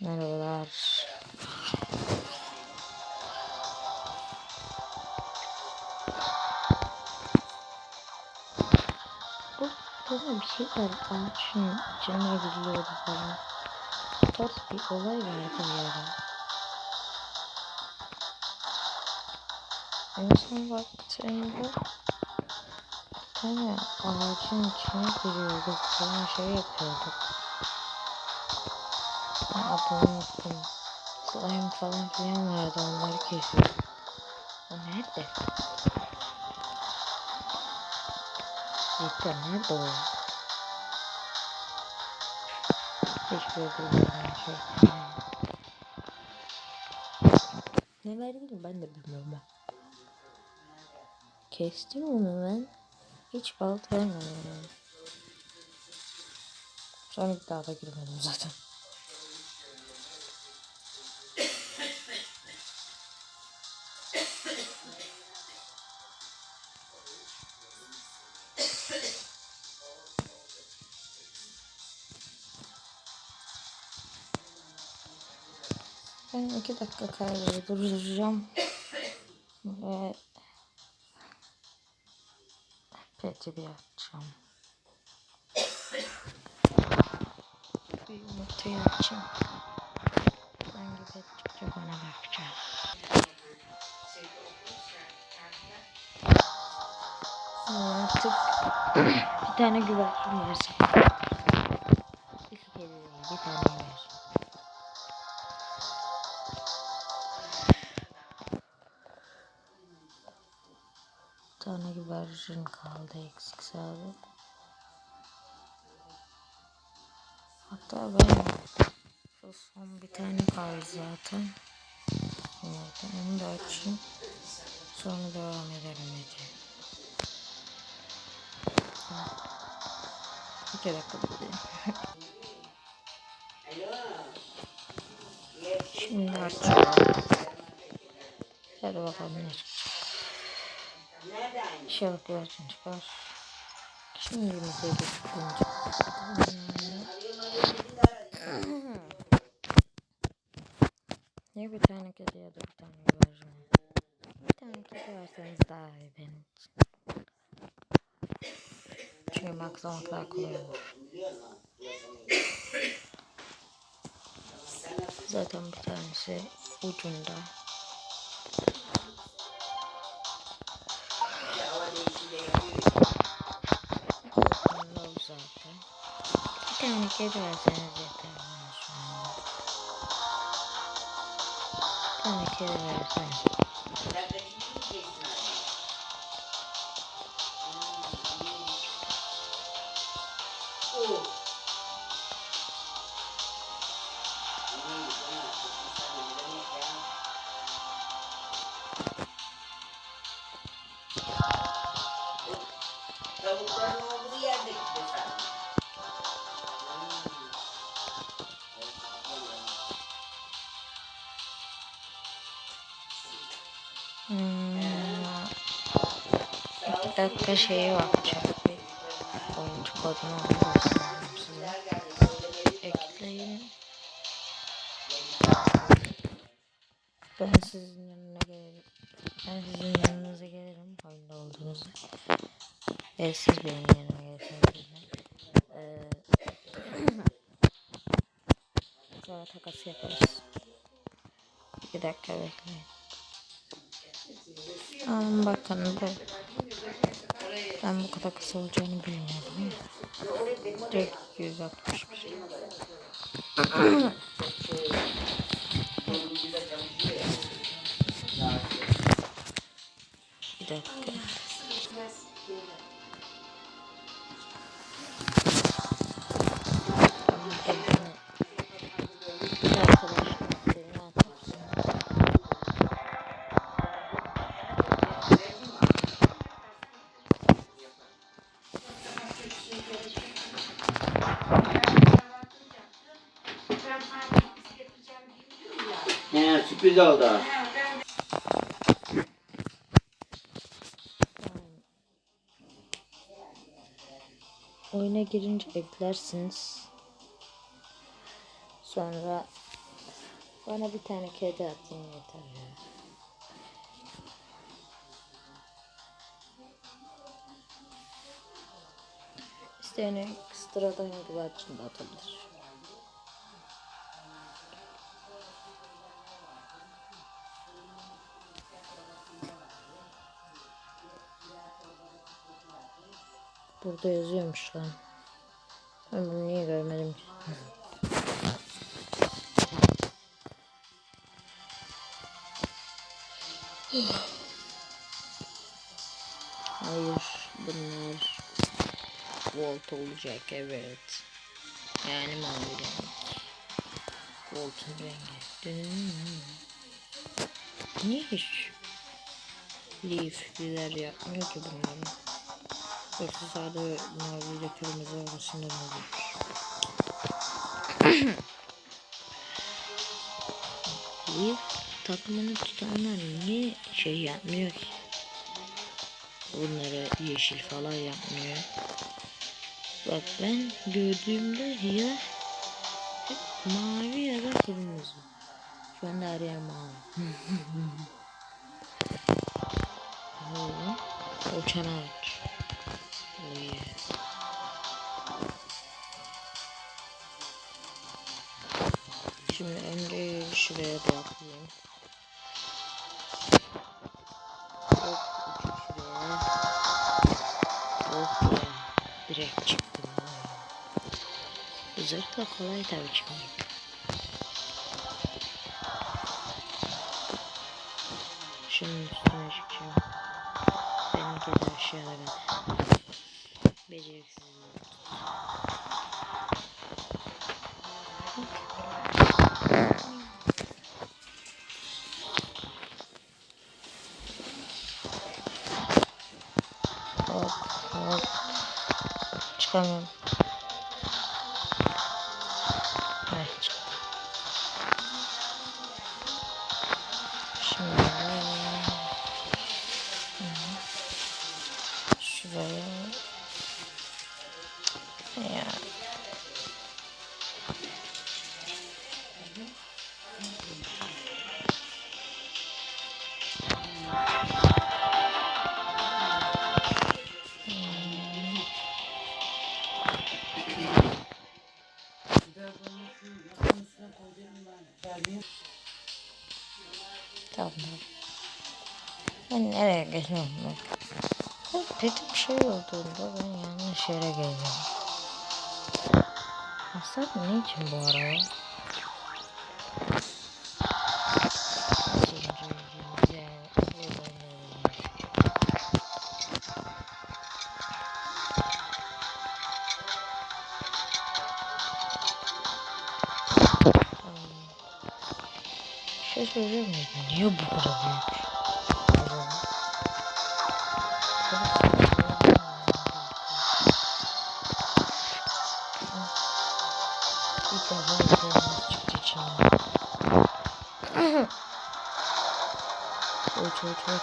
Merhabalar. Bu böyle bir şey var. Ağaçın içine giriyordu falan. Tarz bir olay vardı bir ara. En son baktığımda bir tane ağacın içine giriyorduk falan şey yapıyorduk. Ben adını unuttum. Slime falan filan vardı onları kesiyorduk. O nerede? Cidden nerede o? Hiçbir bilmiyorum şey. Ne verdiğini ben de bilmiyorum ben. Kestim onu ben. Hiç balık vermedim. Sonra bir daha da girmedim zaten. Ben iki dakika kaydı duracağım. Ve peti bir açacağım. Bir yumurtayı açayım. Hangi pet çıkacak ona bakacağız. Artık bir tane güvercin versin. İki kere bir tane tane güvercin kaldı eksik sadece. Hatta ben şu son bir tane kaldı zaten. Evet, onu da açayım. Sonra devam edelim Ece. İki dakika bekleyin. Şimdi açıyorum. Hadi bakalım ne çıkacak. İnşallah güvercin çıkar. Şimdi yumurtayı da çıkınca. Ya bir tane kedi ya da bir tane güvercin. Bir tane kedi verseniz daha iyi benim için. Çünkü baksamak daha kolay olur. Zaten bir tanesi. Ucunda Tane kedi verseniz yeter bana şu anda. Tane kedi verseniz. Dakika şeye bakacak bir oyuncu kodunu size. Ekleyin. Ben sizin yanına gelirim. Ben sizin yanınıza gelirim oyunda olduğunuzda. Ve siz benim yanıma gelirsiniz. Ee, sonra takas yaparız. Bir dakika bekleyin. Alın bakın bu. Ben bu kadar kısa olacağını bilmiyordum. Direkt 161. Bir dakika. Sürpriz oldu. Oyuna girince eklersiniz. Sonra Bana bir tane kedi atın yeter ya. İsteyene ekstradan güvercin de atabilir. Burada yazıyormuş lan. Ben bunu niye görmedim ki? Hayır bunlar Volt olacak evet. Yani mavi renk. Volt'un rengi. Niye hiç Leaf'liler yapmıyor ki bunları? Yoksa sadece mavi ile kırmızı arasında mı olur? Leaf takımını tutanlar niye şey yapmıyor ki? Bunları yeşil falan yapmıyor. Bak ben gördüğümde ya mavi ya da kırmızı. Şu anda araya mavi. Ne oldu? Yeah. Şimdi önce şuraya bir yapayım. Hop şuraya. Hop. Direkt çıktım. Zırhla kolay tabii çıkmak. Şunun üstüne çıkacağım. Benimki de aşağıda Beceriksizliğim. Hop hop. Çıkamıyorum. Ben? Bu Dedim şey olduğunda ben yanlış yere geliyorum. Hasar ne için bu. Bir şey söyleyeyim mi? Niye bu kadar büyük? İlk defa kırmızı çıktı içinden. uç uç uç.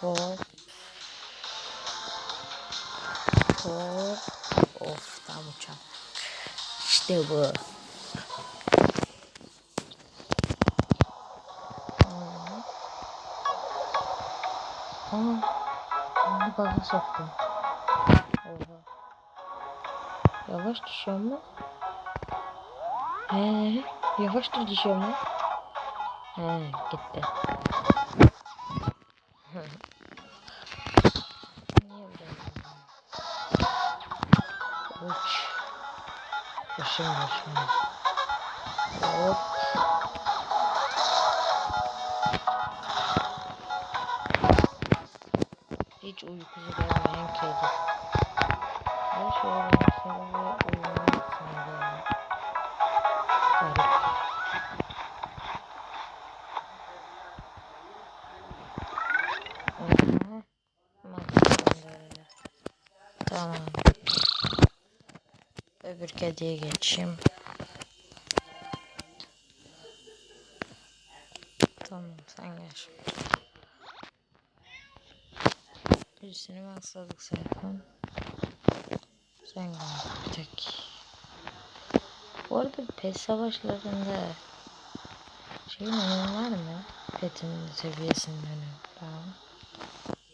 Hop. Hop. Of tam uçak. İşte bu. Aa, bunu baga soktum. Oha. Yavaş düşüyor mu? He, yavaş da düşüyor mu? He, gitti. Niye? Uç. Başım başım. Uykusu gelmeyen kedi. Her şey olmasın ve uyumasın diye. Garip. Tamam. Öbür kediye geçeyim. Tamam sen şimdi. Birisini mi hastalık sayfam? Sen tek. Bu arada pet savaşlarında şeyin önemi var mı? Pet'in seviyesinin önemi. Tamam.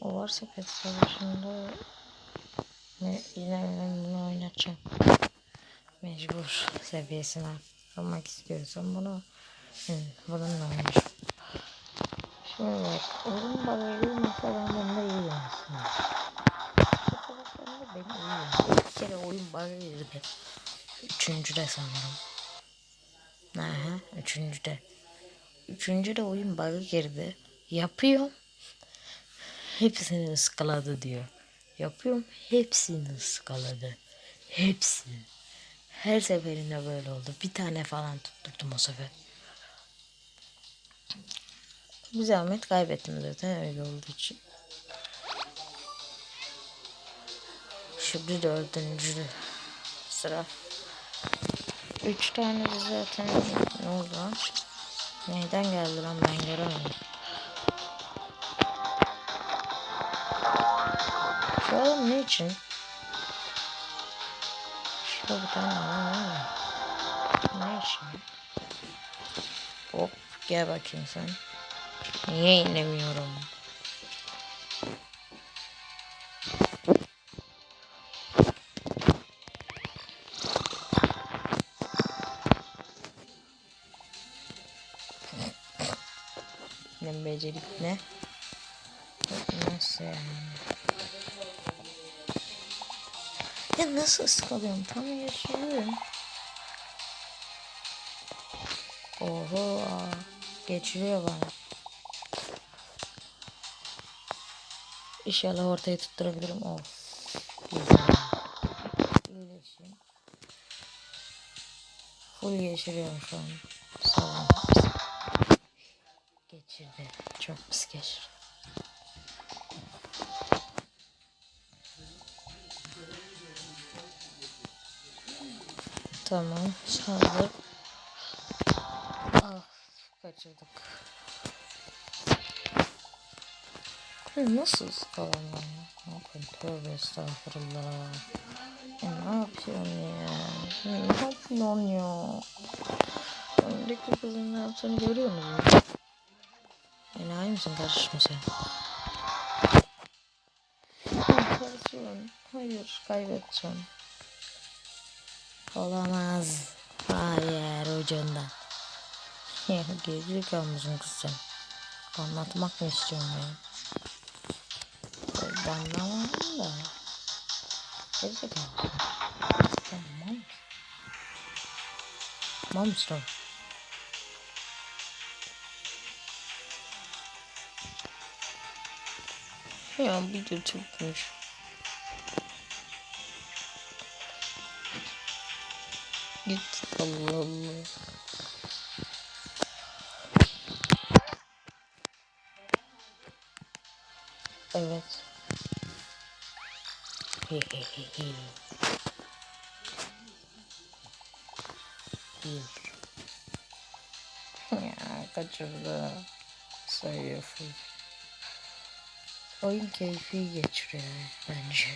O varsa pet savaşında ne, ben bunu oynatacağım. Mecbur seviyesini arttırmak istiyorsam bunu bununla oynayacağım. Bak oyun balayı mesela ben bunda iyiyim aslında. Benim iyiyim. Bir kere oyun balayı girdi. Üçüncüde sanırım. Aha, üçüncüde. Üçüncüde oyun bug'a girdi. Yapıyorum. Hepsini ıskaladı diyor. Yapıyorum. Hepsini ıskaladı. Hepsi. Her seferinde böyle oldu. Bir tane falan tutturdum o sefer. Bir zahmet kaybettim zaten öyle olduğu için. Şimdi dördüncü sıra. Üç tane de zaten ne oldu lan? Neyden geldi lan ben göremedim. Şu ne için? Şurada bir tane var. Ne için? Hop gel bakayım sen. Niye inemiyorum? Ne becerik ne? Nasıl yani? Ya nasıl ıskalıyorum? Tam yaşıyorum. Oho. Geçiriyor bana. İnşallah ortaya tutturabilirim. Of. Güzel. Full geçiriyorum şu an. Sağ. Geçirdi. Çok pis geçirdi. Tamam. Saldır. Ah. Kaçırdık. Ya Nasıl ıskalamam ya? Ne yapayım? Tövbe estağfurullah. Ya ne yapıyorsun ya? Ya Ne yapıyorsun ya? Öndeki kızın ne yaptığını görüyor musun? Enayi misin kardeşim sen? Yaparsın. Hayır kaybedeceğim. Olamaz. Hayır ucundan. Ya geri kalmışsın kız sen. Anlatmak mı istiyorsun beni? Ben anlamadım da. Mal mısın? Mal mısın oğlum? Ya bir de Türkmüş. Git Allah. Evet. Ya kaçırdı. Sayıyorsun. Oyun keyfi geçiriyor bence.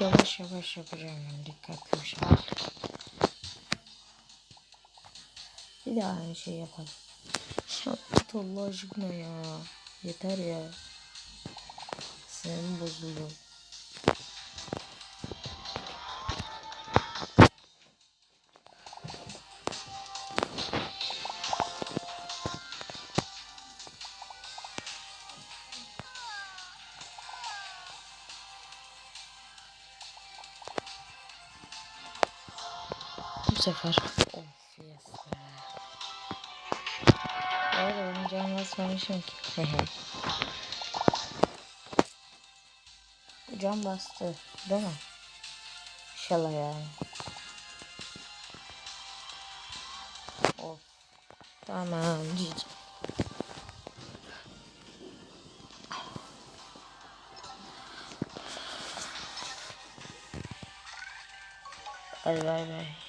Yavaş yavaş yapacağım dikkatli bir şekilde. Bir daha aynı şey yapalım. Ya git Allah aşkına ya. Yeter ya. Senin bozuldu. Bu sefer Bu arada benim can basmamışım ki. can bastı değil mi? İnşallah yani. Of. Tamam cici. Hadi bay bay.